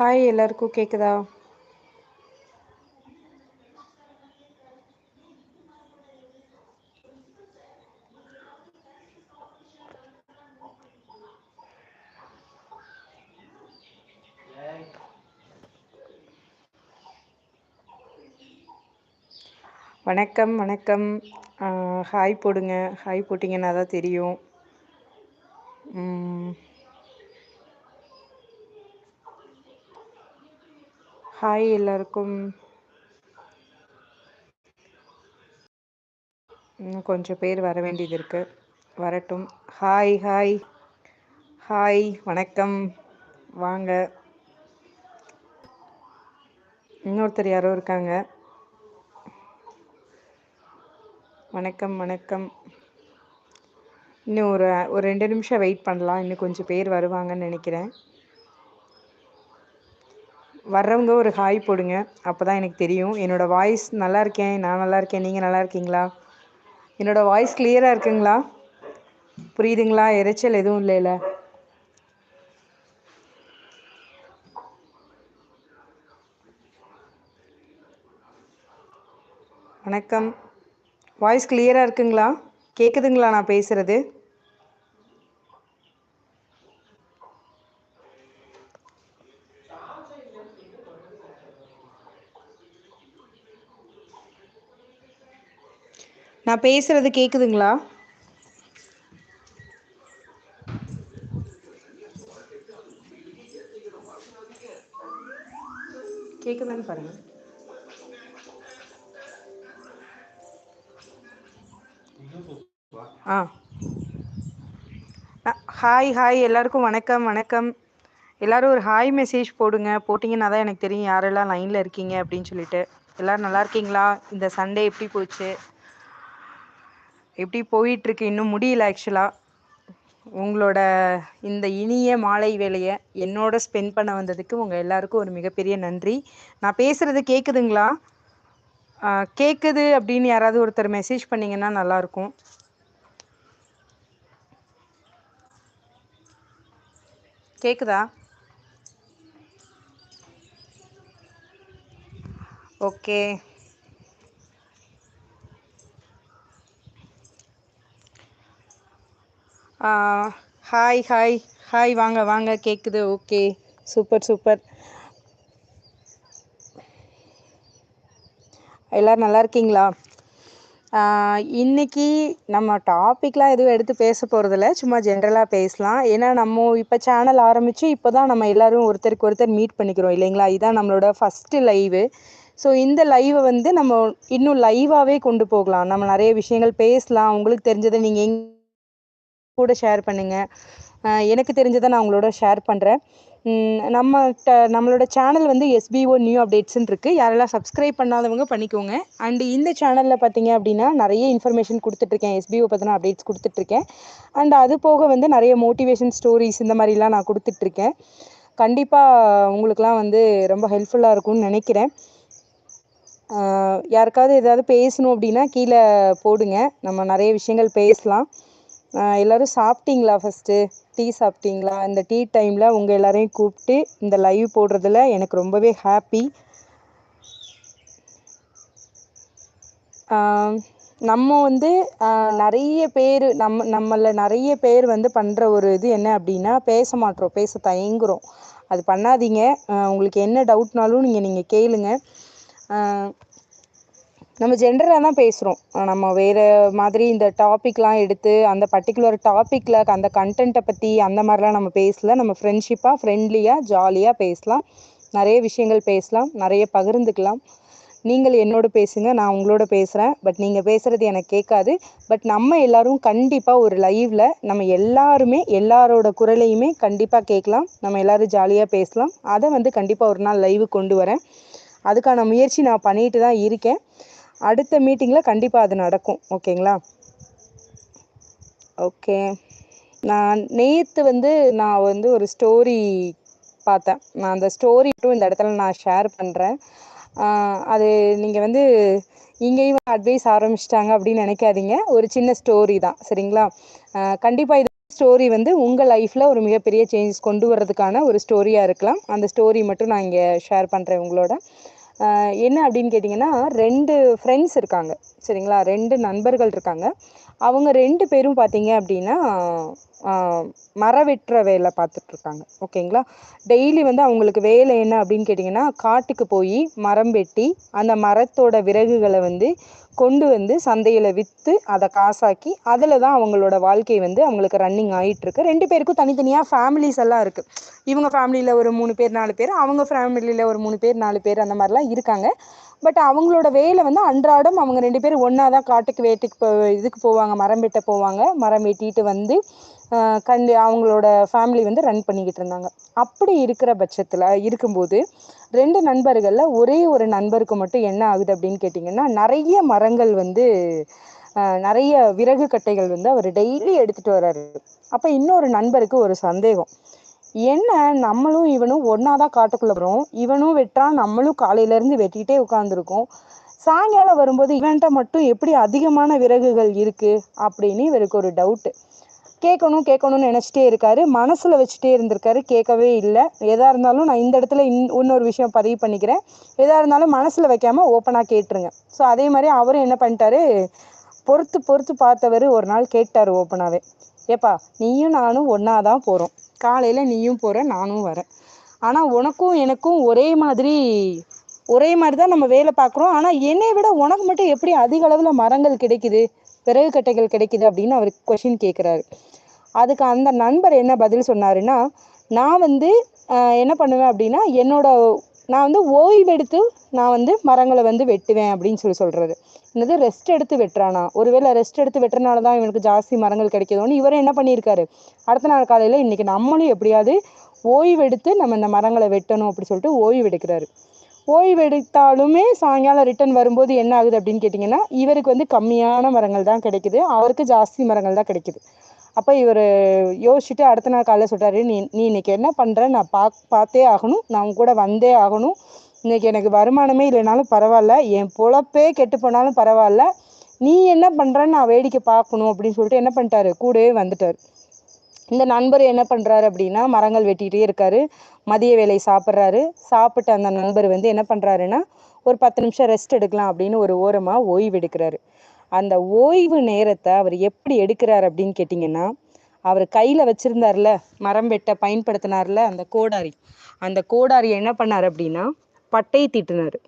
Hi எல்லாருக்கும் கேட்குதா வணக்கம் வணக்கம். ஹாய் போடுங்க. ஹாய் போட்டிங்கன்னா தான் தெரியும். ஹாய் எல்லாருக்கும். இன்னும் கொஞ்சம் பேர் வர வேண்டியது இருக்கு. வரட்டும். ஹாய் ஹாய் ஹாய் வணக்கம். வாங்க. இன்னொருத்தர் யாரோ இருக்காங்க. வணக்கம் வணக்கம். இன்னும் ஒரு ஒரு ரெண்டு நிமிஷம் வெயிட் பண்ணலாம். இன்னும் கொஞ்சம் பேர் வருவாங்கன்னு நினைக்கிறேன். வர்றவங்க ஒரு ஹாய் போடுங்க. அப்போ தான் எனக்கு தெரியும். என்னோட வாய்ஸ் நல்லா இருக்கேன். நான் நல்லா இருக்கேன். நீங்கள் நல்லா இருக்கீங்களா? என்னோட வாய்ஸ் கிளியராக இருக்குங்களா? புரியுதுங்களா? எரைச்சல் எதுவும் இல்லைல்ல. வணக்கம். வாய்ஸ் கிளியராக இருக்குங்களா? கேட்குதுங்களா நான் பேசுகிறது நான் பேசுறது கேக்குதுங்களா? கேக்குதான்னு பாருங்க. ஆ. ஹாய் ஹாய் எல்லாருக்கும் வணக்கம் வணக்கம். எல்லாரும் ஒரு ஹாய் மெசேஜ் போடுங்க. போட்டிங்கன்னா தான் எனக்கு தெரியும் யாரெல்லாம் லைனில் இருக்கீங்க அப்படின்னு சொல்லிட்டு. எல்லாரும் நல்லா இருக்கீங்களா? இந்த சண்டே எப்படி போச்சு? எப்படி போயிட்டுருக்கு இன்னும் முடியல ஆக்சுவலாக உங்களோட இந்த இனிய மாலை வேலையை என்னோட ஸ்பெண்ட் பண்ண வந்ததுக்கு உங்கள் எல்லாருக்கும் ஒரு மிகப்பெரிய நன்றி. நான் பேசுகிறது கேட்குதுங்களா கேட்குது அப்படின்னு யாராவது ஒருத்தர் மெசேஜ் பண்ணிங்கன்னா நல்லாயிருக்கும் கேட்குதா ஓகே. ஹாய் ஹாய் ஹாய் வாங்க வாங்க. கேட்குது ஓகே சூப்பர் சூப்பர் எல்லோரும் நல்லா இருக்கீங்களா? இன்னைக்கு நம்ம டாப்பிக்லாம் எதுவும் எடுத்து பேச போகிறதில்ல சும்மா ஜென்ரலாக பேசலாம். ஏன்னா நம்ம இப்போ சேனல் ஆரம்பித்து இப்போ தான் நம்ம எல்லோரும் ஒருத்தருக்கு ஒருத்தர் மீட் பண்ணிக்கிறோம் இல்லைங்களா? இதுதான் நம்மளோட ஃபஸ்ட்டு லைவு ஸோ இந்த லைவை வந்து நம்ம இன்னும் லைவாகவே கொண்டு போகலாம். நம்ம நிறைய விஷயங்கள் பேசலாம். உங்களுக்கு தெரிஞ்சதை நீங்கள் எங் கூட ஷேர் பண்ணுங்கள் எனக்கு தெரிஞ்சதை நான் உங்களோட ஷேர் பண்ணுறேன் நம்ம நம்மளோட சேனல் வந்து எஸ்பிஓ நியூ அப்டேட்ஸ்ன்னு இருக்குது யாரெல்லாம் சப்ஸ்கிரைப் பண்ணாதவங்க பண்ணிக்கோங்க. அண்டு இந்த சேனலில் பார்த்தீங்க அப்படின்னா நிறைய இன்ஃபர்மேஷன் கொடுத்துட்ருக்கேன் எஸ்பிஓ பற்றின அப்டேட்ஸ் கொடுத்துட்ருக்கேன் அண்ட் அது போக வந்து நிறைய மோட்டிவேஷன் ஸ்டோரிஸ் இந்த மாதிரிலாம் நான் கொடுத்துட்ருக்கேன் கண்டிப்பாக உங்களுக்குலாம் வந்து ரொம்ப ஹெல்ப்ஃபுல்லாக இருக்கும்னு நினைக்கிறேன். யாருக்காவது ஏதாவது பேசணும் அப்படின்னா கீழே போடுங்க. நம்ம நிறைய விஷயங்கள் பேசலாம். எல்லோரும் சாப்பிட்டீங்களா ஃபஸ்ட்டு டீ சாப்பிட்டீங்களா? இந்த டீ டைமில் உங்கள் எல்லோரையும் கூப்பிட்டு இந்த லைவ் போடுறதுல எனக்கு ரொம்பவே ஹாப்பி நம்ம வந்து நிறைய பேர் நம்ம நம்மள நிறைய பேர் வந்து பண்ணுற ஒரு இது என்ன அப்படின்னா பேச மாட்டோம் பேச தயங்குறோம். அது பண்ணாதீங்க. உங்களுக்கு என்ன டவுட்னாலும் நீங்கள் நீங்கள் கேளுங்கள் நம்ம ஜென்ரலாக தான் பேசுகிறோம் நம்ம வேறு மாதிரி இந்த டாபிக்லாம் எடுத்து அந்த பர்டிகுலர் டாப்பிக்கில் அந்த கண்டென்ட்டை பற்றி அந்த மாதிரிலாம் நம்ம பேசல. நம்ம ஃப்ரெண்ட்ஷிப்பாக ஃப்ரெண்ட்லியாக ஜாலியாக பேசலாம். நிறைய விஷயங்கள் பேசலாம். நிறைய பகிர்ந்துக்கலாம். நீங்கள் என்னோட பேசுங்க நான் உங்களோட பேசுகிறேன் பட் நீங்கள் பேசுகிறது எனக்கு கேட்காது. பட் நம்ம எல்லோரும் கண்டிப்பாக ஒரு லைவில் நம்ம எல்லாருமே எல்லாரோட குரலையுமே கண்டிப்பாக கேட்கலாம். நம்ம எல்லோரும் ஜாலியாக பேசலாம். அதை வந்து கண்டிப்பாக ஒரு நாள் லைவு கொண்டு வரேன். அதுக்கான முயற்சி நான் பண்ணிட்டு தான் இருக்கேன். அடுத்த மீட்டிங்கில் கண்டிப்பாக அது நடக்கும். ஓகேங்களா? ஓகே. நான் நேற்று வந்து நான் வந்து ஒரு ஸ்டோரி பார்த்தேன். நான் அந்த ஸ்டோரி மட்டும் இந்த இடத்துல நான் ஷேர் பண்ணுறேன் அது நீங்கள் வந்து இங்கேயும் அட்வைஸ் ஆரம்பிச்சிட்டாங்க அப்படின்னு நினைக்காதீங்க. ஒரு சின்ன ஸ்டோரி தான். சரிங்களா? கண்டிப்பாக இது ஸ்டோரி வந்து உங்கள் லைஃப்பில் ஒரு மிகப்பெரிய சேஞ்சஸ் கொண்டு வர்றதுக்கான ஒரு ஸ்டோரியாக இருக்கலாம். அந்த ஸ்டோரி மட்டும் நான் இங்கே ஷேர் பண்ணுறேன் உங்களோட. என்ன அப்படின்னு கேட்டிங்கன்னா ரெண்டு ஃப்ரெண்ட்ஸ் இருக்காங்க. சரிங்களா? ரெண்டு நண்பர்கள் இருக்காங்க. அவங்க ரெண்டு பேரும் பார்த்தீங்க அப்படின்னா மரம் வெட்டுற வேலை பார்த்துட்டு இருக்காங்க ஓகேங்களா? டெய்லி வந்து அவங்களுக்கு வேலை என்ன அப்படின்னு கேட்டிங்கன்னா காட்டுக்கு போய் மரம் வெட்டி அந்த மரத்தோட விறகுகளை வந்து கொண்டு வந்து சந்தையில் விற்று அதை காசாக்கி அதில் தான் அவங்களோட வாழ்க்கை வந்து அவங்களுக்கு ரன்னிங் ஆகிட்டுருக்கு ரெண்டு பேருக்கும் தனித்தனியாக ஃபேமிலிஸ் எல்லாம் இருக்குது இவங்க ஃபேமிலியில் ஒரு மூணு பேர் நாலு பேர் அவங்க ஃபேமிலியில் ஒரு மூணு பேர் நாலு பேர் அந்த மாதிரிலாம் இருக்காங்க. பட் அவங்களோட வேலை வந்து அன்றாடம் அவங்க ரெண்டு பேரும் ஒன்றா தான் காட்டுக்கு வேட்டுக்கு போ இதுக்கு போவாங்க மரம் வெட்ட போவாங்க. மரம் வெட்டிட்டு வந்து கண்டு அவங்களோட ஃபேமிலி வந்து ரன் பண்ணிக்கிட்டு இருந்தாங்க. அப்படி இருக்கிற பட்சத்தில் இருக்கும்போது ரெண்டு நண்பர்களில் ஒரே ஒரு நண்பருக்கு மட்டும் என்ன ஆகுது அப்படின்னு கேட்டிங்கன்னா நிறைய மரங்கள் வந்து நிறைய விறகு கட்டைகள் வந்து அவர் டெய்லி எடுத்துகிட்டு வர்றாரு. அப்போ இன்னொரு நண்பருக்கு ஒரு சந்தேகம். என்ன நம்மளும் இவனும் ஒன்றா தான் காட்டுக்குள்ள வரும்? இவனும் வெட்டா நம்மளும் காலையில இருந்து உட்காந்துருக்கோம் சாயங்காலம் வரும்போது இவன்கிட்ட மட்டும் எப்படி அதிகமான விறகுகள் இருக்கு அப்படின்னு இவருக்கு ஒரு டவுட்டு கேட்கணும் கேட்கணும்னு நினச்சிட்டே இருக்காரு. மனசில் வச்சுட்டே இருந்திருக்காரு. கேட்கவே இல்லை. எதாக இருந்தாலும் நான் இந்த இடத்துல இன் இன்னொரு விஷயம் பதிவு பண்ணிக்கிறேன். எதாக இருந்தாலும் மனசில் வைக்காம ஓப்பனாக கேட்டுருங்க. ஸோ அதே மாதிரி அவரும் என்ன பண்ணிட்டாரு? பொறுத்து பொறுத்து பார்த்தவர் ஒரு நாள் கேட்டார் ஓப்பனாகவே ஏப்பா நீயும் நானும் ஒன்றா தான் போகிறோம் காலையில் நீயும் போகிற நானும் வரேன். ஆனால் உனக்கும் எனக்கும் ஒரே மாதிரி ஒரே மாதிரி தான் நம்ம வேலை பார்க்குறோம். ஆனால் என்னை விட உனக்கு மட்டும் எப்படி அதிக அளவில் மரங்கள் கிடைக்குது? விறகு கட்டைகள் கிடைக்குது அப்படின்னு அவர் கொஷின் கேட்குறாரு அதுக்கு அந்த நண்பர் என்ன பதில் சொன்னாருன்னா நான் வந்து என்ன பண்ணுவேன் அப்படின்னா என்னோட நான் வந்து ஓய்வெடுத்து நான் வந்து மரங்களை வந்து வெட்டுவேன் அப்படின்னு சொல்லி சொல்கிறது என்னது ரெஸ்ட் எடுத்து வெட்டுறானா? ஒருவேளை ரெஸ்ட் எடுத்து வெட்டுறனால தான் இவனுக்கு ஜாஸ்தி மரங்கள் கிடைக்குதோன்னு இவர் என்ன பண்ணியிருக்காரு? அடுத்த நாள் காலையில் இன்றைக்கி நம்மளும் எப்படியாவது ஓய்வெடுத்து நம்ம இந்த மரங்களை வெட்டணும் அப்படி சொல்லிட்டு ஓய்வு எடுக்கிறாரு ஓய்வெடுத்தாலுமே சாயங்காலம் ரிட்டர்ன் வரும்போது என்ன ஆகுது அப்படின்னு கேட்டிங்கன்னா இவருக்கு வந்து கம்மியான மரங்கள் தான் கிடைக்குது. அவருக்கு ஜாஸ்தி மரங்கள் தான் கிடைக்குது. அப்போ இவர் யோசிச்சுட்டு அடுத்த நாள் காலையில் சொல்கிறாரு நீ நீ இன்னைக்கு என்ன பண்ணுற நான் பா பார்த்தே ஆகணும். நான் கூட வந்தே ஆகணும். இன்றைக்கி எனக்கு வருமானமே இல்லைனாலும் பரவாயில்ல. என் பொழப்பே கெட்டு போனாலும் பரவாயில்ல. நீ என்ன பண்ணுறன்னு நான் வேடிக்கை பார்க்கணும் அப்படின்னு சொல்லிட்டு என்ன பண்ணிட்டாரு? கூடவே வந்துட்டார். இந்த நண்பர் என்ன பண்ணுறாரு அப்படின்னா மரங்கள் வெட்டிகிட்டே இருக்காரு. மதிய வேலை சாப்பிட்றாரு. சாப்பிட்ட அந்த நண்பர் வந்து என்ன பண்ணுறாருன்னா ஒரு பத்து நிமிஷம் ரெஸ்ட் எடுக்கலாம் அப்படின்னு ஒரு ஓரமாக ஓய்வு எடுக்கிறாரு. அந்த ஓய்வு நேரத்தை அவர் எப்படி எடுக்கிறார் அப்படின்னு கேட்டிங்கன்னா அவர் கையில் வச்சுருந்தார்ல மரம் வெட்ட பயன்படுத்தினார்ல அந்த கோடாரி. அந்த கோடாரி என்ன பண்ணார் அப்படின்னா பட்டை தீட்டினார்.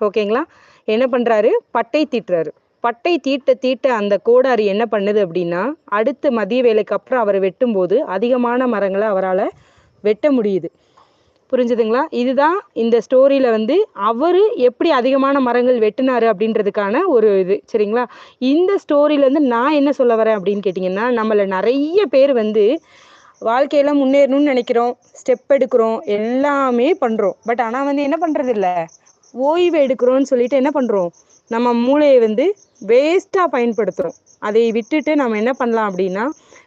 ஓகேங்களா? என்ன பண்ணுறாரு பட்டை தீட்டுறாரு. பட்டை தீட்ட தீட்ட அந்த கோடாரி என்ன பண்ணுது அப்படின்னா அடுத்து மதிய வேலைக்கு அப்புறம் அவர் வெட்டும்போது அதிகமான மரங்களை அவரால் வெட்ட முடியுது. புரிஞ்சுதுங்களா? இதுதான் இந்த ஸ்டோரியில் வந்து அவர் எப்படி அதிகமான மரங்கள் வெட்டினாரு அப்படின்றதுக்கான ஒரு இது. சரிங்களா? இந்த ஸ்டோரியிலேருந்து நான் என்ன சொல்ல வரேன் அப்படின்னு கேட்டிங்கன்னா நம்மளை நிறைய பேர் வந்து வாழ்க்கையில் முன்னேறணும்னு நினைக்கிறோம் ஸ்டெப் எடுக்கிறோம் எல்லாமே பண்ணுறோம் பட் ஆனால் வந்து என்ன பண்ணுறது இல்லை ஓய்வு எடுக்கிறோம்னு சொல்லிட்டு என்ன பண்ணுறோம் நம்ம மூளையை வந்து வேஸ்ட்டாக பயன்படுத்துகிறோம் அதை விட்டுட்டு நம்ம என்ன பண்ணலாம் அப்படின்னா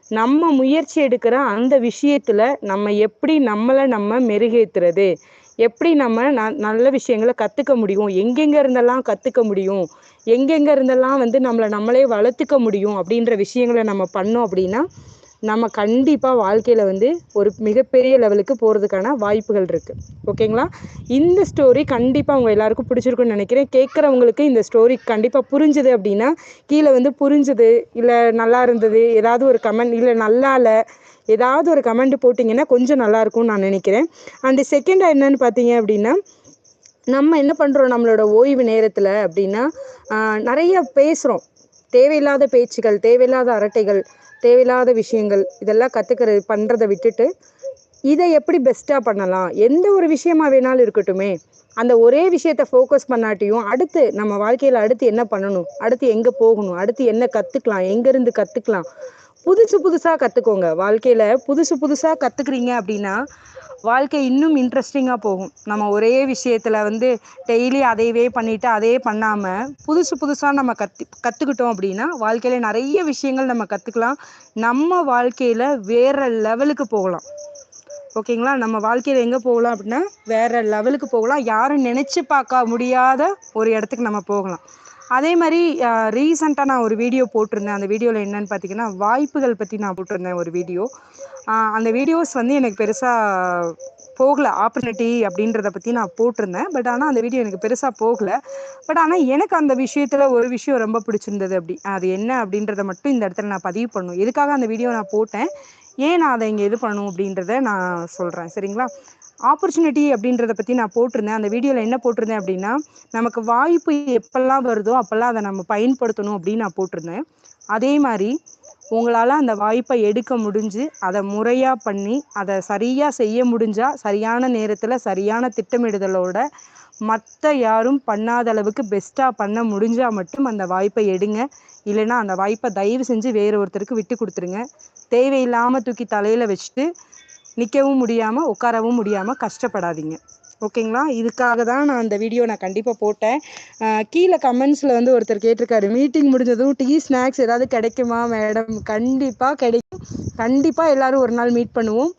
நம்ம முயற்சி எடுக்கிற அந்த விஷயத்தில் நம்ம எப்படி நம்மளை நம்ம மெருகேத்துறது? எப்படி நம்ம ந நல்ல விஷயங்களை கற்றுக்க முடியும்? எங்கெங்கே இருந்தெல்லாம் கற்றுக்க முடியும்? எங்கெங்கே இருந்தெல்லாம் வந்து நம்மளை நம்மளே வளர்த்துக்க முடியும்? அப்படின்ற விஷயங்களை நம்ம பண்ணோம் அப்படின்னா நம்ம கண்டிப்பாக வாழ்க்கையில் வந்து ஒரு மிகப்பெரிய லெவலுக்கு போகிறதுக்கான வாய்ப்புகள் இருக்குது ஓகேங்களா? இந்த ஸ்டோரி கண்டிப்பாக அவங்க எல்லாருக்கும் பிடிச்சிருக்குன்னு நினைக்கிறேன். கேட்குறவங்களுக்கு இந்த ஸ்டோரி கண்டிப்பாக புரிஞ்சுது அப்படின்னா கீழே வந்து புரிஞ்சுது இல்லை நல்லா இருந்தது ஏதாவது ஒரு கமெண்ட் இல்லை நல்லா இல்லை ஏதாவது ஒரு கமெண்ட் போட்டிங்கன்னா கொஞ்சம் நல்லாயிருக்கும்னு நான் நினைக்கிறேன். அண்ட் செகண்டாக என்னன்னு பார்த்தீங்க அப்படின்னா நம்ம என்ன பண்ணுறோம் நம்மளோட ஓய்வு நேரத்தில் அப்படின்னா நிறைய பேசுகிறோம் தேவையில்லாத பேச்சுகள் தேவையில்லாத அரட்டைகள் தேவையில்லாத விஷயங்கள் இதெல்லாம் கற்றுக்கிறது பண்ணுறதை விட்டுட்டு இதை எப்படி பெஸ்ட்டாக பண்ணலாம்? எந்த ஒரு விஷயமா வேணாலும் இருக்கட்டுமே. அந்த ஒரே விஷயத்த ஃபோக்கஸ் பண்ணாட்டியும் அடுத்து நம்ம வாழ்க்கையில் அடுத்து என்ன பண்ணணும்? அடுத்து எங்கே போகணும்? அடுத்து என்ன கற்றுக்கலாம் எங்கேருந்து கற்றுக்கலாம் புதுசு புதுசாக கற்றுக்கோங்க வாழ்க்கையில் புதுசு புதுசாக கற்றுக்குறீங்க அப்படின்னா வாழ்க்கை இன்னும் இன்ட்ரெஸ்டிங்காக போகும். நம்ம ஒரே விஷயத்தில் வந்து டெய்லி அதையவே பண்ணிவிட்டு அதே பண்ணாமல் புதுசு புதுசாக நம்ம கற்று கற்றுக்கிட்டோம் அப்படின்னா வாழ்க்கையில் நிறைய விஷயங்கள் நம்ம கற்றுக்கலாம் நம்ம வாழ்க்கையில் வேறு லெவலுக்கு போகலாம். ஓகேங்களா நம்ம வாழ்க்கையில் எங்கே போகலாம் அப்படின்னா வேறு லெவலுக்கு போகலாம். யாரும் நினச்சி பார்க்க முடியாத ஒரு இடத்துக்கு நம்ம போகலாம். அதே மாதிரி ரீசெண்டாக நான் ஒரு வீடியோ போட்டிருந்தேன். அந்த வீடியோவில் என்னன்னு பார்த்தீங்கன்னா வாய்ப்புகள் பற்றி நான் போட்டிருந்தேன் ஒரு வீடியோ அந்த வீடியோஸ் வந்து எனக்கு பெருசாக போகல. ஆப்பர்ச்சுனிட்டி அப்படின்றத பற்றி நான் போட்டிருந்தேன். பட் ஆனால் அந்த வீடியோ எனக்கு பெருசாக போகலை. பட் ஆனால் எனக்கு அந்த விஷயத்தில் ஒரு விஷயம் ரொம்ப பிடிச்சிருந்தது அப்படி. அது என்ன அப்படின்றத மட்டும் இந்த இடத்துல நான் பதிவு பண்ணணும். எதுக்காக அந்த வீடியோ நான் போட்டேன்? ஏன் நான் அதை இங்கே இது பண்ணணும் அப்படின்றத நான் சொல்கிறேன் சரிங்களா? ஆப்பர்ச்சுனிட்டி அப்படின்றத பற்றி நான் போட்டிருந்தேன். அந்த வீடியோவில் என்ன போட்டிருந்தேன் அப்படின்னா நமக்கு வாய்ப்பு எப்பெல்லாம் வருதோ அப்போல்லாம் அதை நம்ம பயன்படுத்தணும் அப்படின்னு நான் போட்டிருந்தேன். அதே மாதிரி உங்களால் அந்த வாய்ப்பை எடுக்க முடிஞ்சு அதை முறையாக பண்ணி அதை சரியாக செய்ய முடிஞ்சால் சரியான நேரத்தில் சரியான திட்டமிடுதலோட மற்ற யாரும் பண்ணாத அளவுக்கு பெஸ்ட்டாக பண்ண முடிஞ்சால் மட்டும் அந்த வாய்ப்பை எடுங்க. இல்லைன்னா அந்த வாய்ப்பை தயவு செஞ்சு வேறு ஒருத்தருக்கு விட்டு கொடுத்துருங்க. தேவையில்லாமல் தூக்கி தலையில் வச்சுட்டு நிற்கவும் முடியாமல் உட்காரவும் முடியாமல் கஷ்டப்படாதீங்க. ஓகேங்களா? இதுக்காக தான் நான் அந்த வீடியோ நான் கண்டிப்பாக போட்டேன். கீழே கமெண்ட்ஸில் வந்து ஒருத்தர் கேட்டிருக்காரு மீட்டிங் முடிஞ்சதும் டீ ஸ்நாக்ஸ் ஏதாவது கிடைக்குமா மேடம் கண்டிப்பாக கிடைக்கும். கண்டிப்பாக எல்லோரும் ஒரு நாள் மீட் பண்ணுவோம்.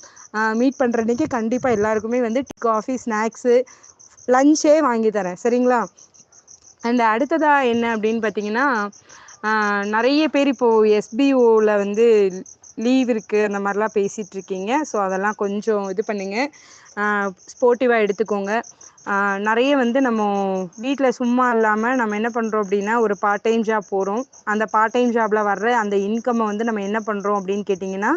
மீட் பண்ணுற அன்றைக்கி கண்டிப்பாக எல்லாருக்குமே வந்து டீ காஃபி ஸ்நாக்ஸு லஞ்சே வாங்கி தரேன். சரிங்களா? அண்ட் அடுத்ததாக என்ன அப்படின்னு பார்த்தீங்கன்னா நிறைய பேர் இப்போது எஸ்பிஓவில் வந்து லீவ் இருக்குது அந்த மாதிரிலாம் பேசிகிட்ருக்கீங்க ஸோ அதெல்லாம் கொஞ்சம் இது பண்ணுங்கள் ஸ்போர்ட்டிவாக எடுத்துக்கோங்க. நிறைய வந்து நம்ம வீட்டில் சும்மா இல்லாமல் நம்ம என்ன பண்ணுறோம் அப்படின்னா ஒரு பார்ட் டைம் ஜாப் போகிறோம் அந்த பார்ட் டைம் ஜாபில் வர்ற அந்த இன்கம்மை வந்து நம்ம என்ன பண்ணுறோம் அப்படின்னு கேட்டிங்கன்னா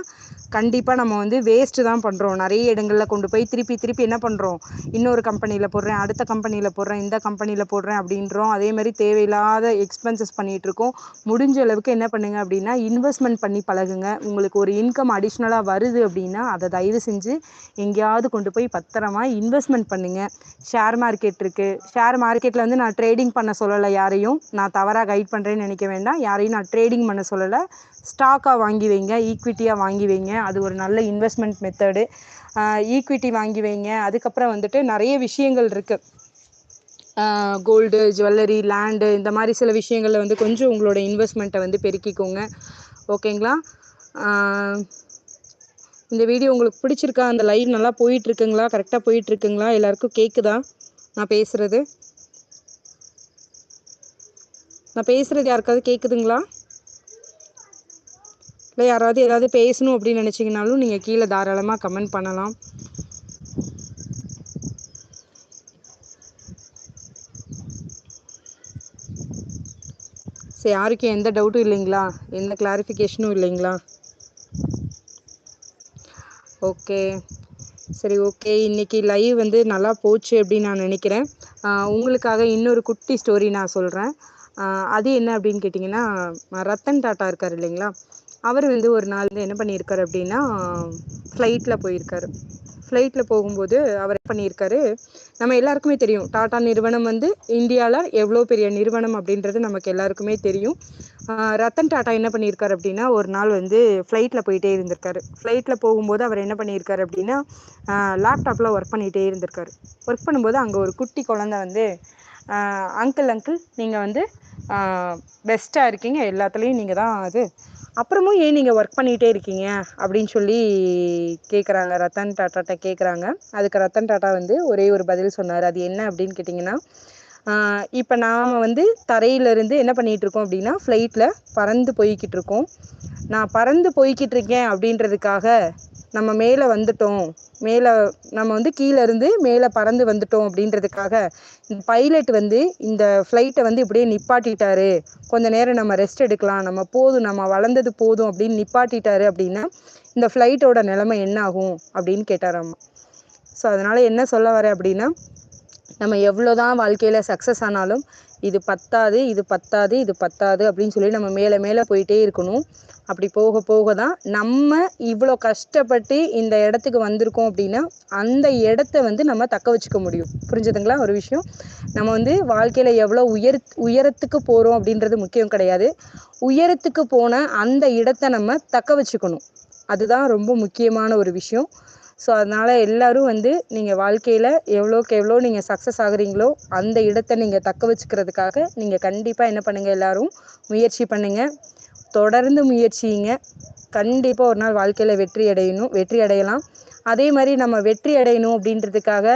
கண்டிப்பாக நம்ம வந்து வேஸ்ட்டு தான் பண்ணுறோம் நிறைய இடங்களில் கொண்டு போய் திருப்பி திருப்பி என்ன பண்ணுறோம் இன்னொரு கம்பெனியில் போடுறேன் அடுத்த கம்பெனியில் போடுறேன் இந்த கம்பெனியில் போடுறேன் அப்படின்றோம். அதே மாதிரி தேவையில்லாத எக்ஸ்பென்சஸ் பண்ணிகிட்ருக்கோம் முடிஞ்ச அளவுக்கு என்ன பண்ணுங்க அப்படின்னா இன்வெஸ்ட்மெண்ட் பண்ணி பழகுங்க. உங்களுக்கு ஒரு இன்கம் அடிஷ்னலாக வருது அப்படின்னா அதை தயவு செஞ்சு எங்கேயாவது கொண்டு போய் பத்திரமா இன்வெஸ்ட்மெண்ட் பண்ணுங்கள் ஷேர் மார்க்கெட் இருக்குது ஷேர் மார்க்கெட்டில் வந்து நான் ட்ரேடிங் பண்ண சொல்லலை யாரையும். நான் தவறாக கைட் பண்ணுறேன்னு நினைக்க வேண்டாம். யாரையும் நான் ட்ரேடிங் பண்ண சொல்லலை. ஸ்டாக்காக வாங்கி வைங்க ஈக்விட்டியாக வாங்கி வைங்க. அது ஒரு நல்ல இன்வெஸ்ட்மெண்ட் மெத்தடு ஈக்விட்டி வாங்கி வைங்க. அதுக்கப்புறம் வந்துட்டு நிறைய விஷயங்கள் இருக்குது கோல்டு ஜுவல்லரி லேண்டு இந்த மாதிரி சில விஷயங்களில் வந்து கொஞ்சம் உங்களோட இன்வெஸ்ட்மெண்ட்டை வந்து பெருக்கிக்கோங்க. ஓகேங்களா இந்த வீடியோ உங்களுக்கு பிடிச்சிருக்கா? அந்த லைவ் நல்லா போயிட்டுருக்குங்களா? கரெக்டாக போயிட்டுருக்குங்களா? எல்லாருக்கும் கேட்குதா நான் பேசுகிறது நான் பேசுகிறது யாருக்காவது கேட்குதுங்களா இல்லை யாராவது ஏதாவது பேசணும் அப்படின்னு நினச்சிங்கனாலும் நீங்கள் கீழே தாராளமாக கமெண்ட் பண்ணலாம். சரி யாருக்கும் எந்த டவுட்டும் இல்லைங்களா? எந்த கிளாரிஃபிகேஷனும் இல்லைங்களா? ஓகே. சரி ஓகே. இன்னைக்கு லைவ் வந்து நல்லா போச்சு அப்படின்னு நான் நினைக்கிறேன். உங்களுக்காக இன்னொரு குட்டி ஸ்டோரி நான் சொல்கிறேன் அது என்ன அப்படின்னு கேட்டிங்கன்னா ரத்தன் டாட்டா இருக்கார் இல்லைங்களா? அவர் வந்து ஒரு நாள் வந்து என்ன பண்ணியிருக்காரு அப்படின்னா ஃப்ளைட்டில் போயிருக்காரு. ஃப்ளைட்டில் போகும்போது அவர் பண்ணியிருக்காரு? நம்ம எல்லாருக்குமே தெரியும். டாடா நிறுவனம் வந்து இந்தியாவில் எவ்வளோ பெரிய நிறுவனம் அப்படின்றது நமக்கு எல்லாருக்குமே தெரியும். ரத்தன் டாட்டா என்ன பண்ணியிருக்காரு அப்படின்னா ஒரு நாள் வந்து ஃப்ளைட்டில் போயிட்டே இருந்திருக்காரு. ஃப்ளைட்டில் போகும்போது அவர் என்ன பண்ணியிருக்காரு அப்படின்னா லேப்டாப்பில் ஒர்க் பண்ணிகிட்டே இருந்திருக்காரு. ஒர்க் பண்ணும்போது அங்கே ஒரு குட்டி குழந்த வந்து அங்கிள் அங்கிள் நீங்கள் வந்து பெஸ்ட்டாக இருக்கீங்க. எல்லாத்துலேயும் நீங்கள் தான் அது அப்புறமும் ஏன் நீங்கள் ஒர்க் பண்ணிகிட்டே இருக்கீங்க? அப்படின்னு சொல்லி கேட்குறாங்க ரத்தன் டாட்டாட்ட கேட்குறாங்க அதுக்கு ரத்தன் டாட்டா வந்து ஒரே ஒரு பதில் சொன்னார். அது என்ன அப்படின்னு கேட்டிங்கன்னா இப்போ நாம் வந்து தரையிலேருந்து என்ன பண்ணிகிட்டு இருக்கோம் அப்படின்னா ஃப்ளைட்டில் பறந்து போய்கிட்டு இருக்கோம். நான் பறந்து போய்கிட்டு இருக்கேன் அப்படின்றதுக்காக நம்ம மேலே வந்துட்டோம். மேலே நம்ம வந்து கீழே இருந்து மேலே பறந்து வந்துட்டோம் அப்படின்றதுக்காக இந்த பைலட் வந்து இந்த ஃப்ளைட்டை வந்து இப்படியே நிப்பாட்டிட்டாரு. கொஞ்ச நேரம் நம்ம ரெஸ்ட் எடுக்கலாம். நம்ம போதும் நம்ம வளர்ந்தது போதும் அப்படின்னு நிப்பாட்டிட்டாரு அப்படின்னா இந்த ஃப்ளைட்டோட நிலைமை என்ன ஆகும் அப்படின்னு கேட்டாராம்மா ஸோ அதனால் என்ன சொல்ல வரேன் அப்படின்னா நம்ம எவ்வளோ தான் வாழ்க்கையில் சக்ஸஸ் ஆனாலும் இது பத்தாது இது பத்தாது இது பத்தாது அப்படின்னு சொல்லி நம்ம மேலே மேலே போயிட்டே இருக்கணும். அப்படி போக போக தான் நம்ம இவ்வளோ கஷ்டப்பட்டு இந்த இடத்துக்கு வந்திருக்கோம் அப்படின்னா அந்த இடத்த வந்து நம்ம தக்க வச்சுக்க முடியும். புரிஞ்சுதுங்களா? ஒரு விஷயம். நம்ம வந்து வாழ்க்கையில் எவ்வளோ உயர் உயரத்துக்கு போகிறோம் அப்படின்றது முக்கியம் கிடையாது. உயரத்துக்கு போன அந்த இடத்த நம்ம தக்க வச்சுக்கணும். அதுதான் ரொம்ப முக்கியமான ஒரு விஷயம். ஸோ அதனால் எல்லோரும் வந்து நீங்கள் வாழ்க்கையில் எவ்வளோக்கு எவ்வளோ நீங்கள் சக்ஸஸ் ஆகுறீங்களோ அந்த இடத்த நீங்கள் தக்க வச்சுக்கிறதுக்காக நீங்கள் கண்டிப்பாக என்ன பண்ணுங்கள் எல்லோரும் முயற்சி பண்ணுங்கள் தொடர்ந்து முயற்சிங்க. கண்டிப்பாக ஒரு நாள் வாழ்க்கையில் வெற்றி அடையணும் வெற்றி அடையலாம். அதே மாதிரி நம்ம வெற்றி அடையணும் அப்படின்றதுக்காக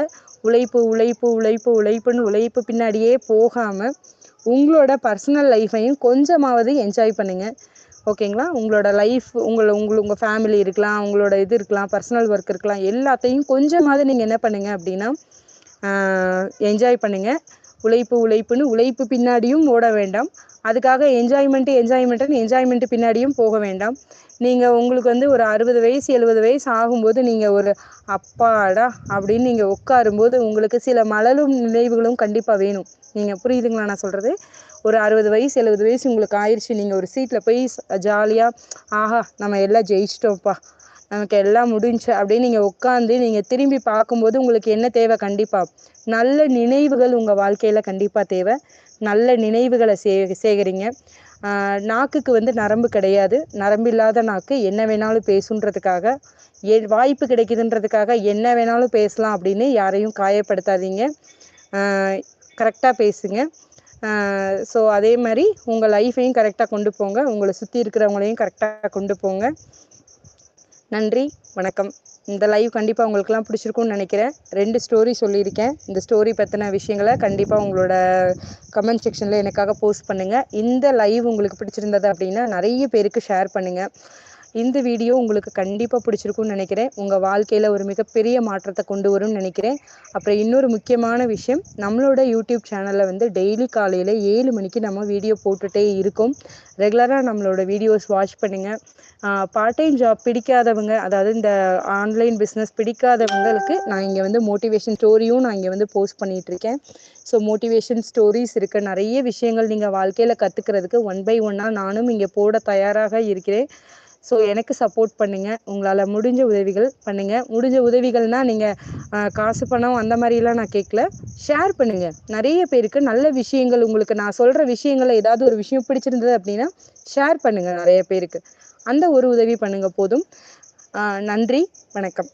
உழைப்பு உழைப்பு உழைப்பு உழைப்புன்னு உழைப்பு பின்னாடியே போகாமல் உங்களோட பர்சனல் லைஃப்பையும் கொஞ்சமாவது என்ஜாய் பண்ணுங்கள் ஓகேங்களா? உங்களோட லைஃப் உங்களை உங்களை உங்கள் ஃபேமிலி இருக்கலாம் உங்களோட இது இருக்கலாம் பர்சனல் ஒர்க் இருக்கலாம் எல்லாத்தையும் கொஞ்சமாவது நீங்கள் என்ன பண்ணுங்க அப்படின்னா என்ஜாய் பண்ணுங்கள் உழைப்பு உழைப்புன்னு உழைப்பு பின்னாடியும் ஓட வேண்டாம். அதுக்காக என்ஜாய்மெண்ட்டு என்ஜாய்மெண்ட்டுன்னு என்ஜாய்மெண்ட்டு பின்னாடியும் போக வேண்டாம். நீங்கள் உங்களுக்கு வந்து ஒரு அறுபது வயசு எழுபது வயசு ஆகும்போது நீங்கள் ஒரு அப்பாடா அப்படின்னு நீங்கள் உட்காரும்போது உங்களுக்கு சில மலரும் நினைவுகளும் கண்டிப்பாக வேணும். நீங்கள் புரியுதுங்களா நான் சொல்கிறது ஒரு அறுபது வயசு எழுபது வயசு உங்களுக்கு ஆயிடுச்சு நீங்கள் ஒரு சீட்டில் போய் ஜாலியாக ஆஹா நம்ம எல்லாம் ஜெயிச்சிட்டோம்ப்பா. நமக்கு எல்லாம் முடிஞ்சு அப்படின்னு நீங்கள் உட்காந்து நீங்கள் திரும்பி பார்க்கும்போது உங்களுக்கு என்ன தேவை? கண்டிப்பாக நல்ல நினைவுகள் உங்கள் வாழ்க்கையில் கண்டிப்பாக தேவை. நல்ல நினைவுகளை சே சேகரிங்க. நாக்குக்கு வந்து நரம்பு கிடையாது. நரம்பில்லாத நாக்கு என்ன வேணாலும் பேசுன்றதுக்காக எ வாய்ப்பு கிடைக்குதுன்றதுக்காக என்ன வேணாலும் பேசலாம் அப்படின்னு யாரையும் காயப்படுத்தாதீங்க. கரெக்டாக பேசுங்க. ஸோ அதே மாதிரி உங்கள் லைஃப்பையும் கரெக்டாக கொண்டு போங்க. உங்களை சுற்றி இருக்கிறவங்களையும் கரெக்டாக கொண்டு போங்க. நன்றி வணக்கம். இந்த லைவ் கண்டிப்பாக உங்களுக்குலாம் பிடிச்சிருக்கும்னு நினைக்கிறேன். ரெண்டு ஸ்டோரி சொல்லியிருக்கேன். இந்த ஸ்டோரி பற்றின விஷயங்களை கண்டிப்பாக உங்களோட கமெண்ட் செக்ஷனில் எனக்காக போஸ்ட் பண்ணுங்கள் இந்த லைவ் உங்களுக்கு பிடிச்சிருந்தது அப்படின்னா நிறைய பேருக்கு ஷேர் பண்ணுங்கள் இந்த வீடியோ உங்களுக்கு கண்டிப்பாக பிடிச்சிருக்கும்னு நினைக்கிறேன். உங்கள் வாழ்க்கையில் ஒரு மிகப்பெரிய மாற்றத்தை கொண்டு வரும்னு நினைக்கிறேன். அப்புறம் இன்னொரு முக்கியமான விஷயம் நம்மளோட யூடியூப் சேனலில் வந்து டெய்லி காலையில் ஏழு மணிக்கு நம்ம வீடியோ போட்டுகிட்டே இருக்கோம். ரெகுலராக நம்மளோட வீடியோஸ் வாட்ச் பண்ணுங்கள் பார்ட் டைம் ஜாப் பிடிக்காதவங்க அதாவது இந்த ஆன்லைன் பிஸ்னஸ் பிடிக்காதவங்களுக்கு நான் இங்கே வந்து மோட்டிவேஷன் ஸ்டோரியும் நான் இங்கே வந்து போஸ்ட் பண்ணிகிட்ருக்கேன் ஸோ மோட்டிவேஷன் ஸ்டோரிஸ் இருக்க. நிறைய விஷயங்கள் நீங்கள் வாழ்க்கையில் கற்றுக்கிறதுக்கு ஒன் பை ஒன்னாக நானும் இங்கே போட தயாராக இருக்கிறேன். ஸோ எனக்கு சப்போர்ட் பண்ணுங்கள் உங்களால் முடிஞ்ச உதவிகள் பண்ணுங்கள் முடிஞ்ச உதவிகள்னால் நீங்கள் காசு பணம் அந்த மாதிரிலாம் நான் கேட்கல ஷேர் பண்ணுங்கள் நிறைய பேருக்கு நல்ல விஷயங்கள் உங்களுக்கு நான் சொல்கிற விஷயங்களில் ஏதாவது ஒரு விஷயம் பிடிச்சிருந்தது அப்படின்னா ஷேர் பண்ணுங்கள் நிறைய பேருக்கு. அந்த ஒரு உதவி பண்ணுங்கள் போதும். நன்றி. வணக்கம்.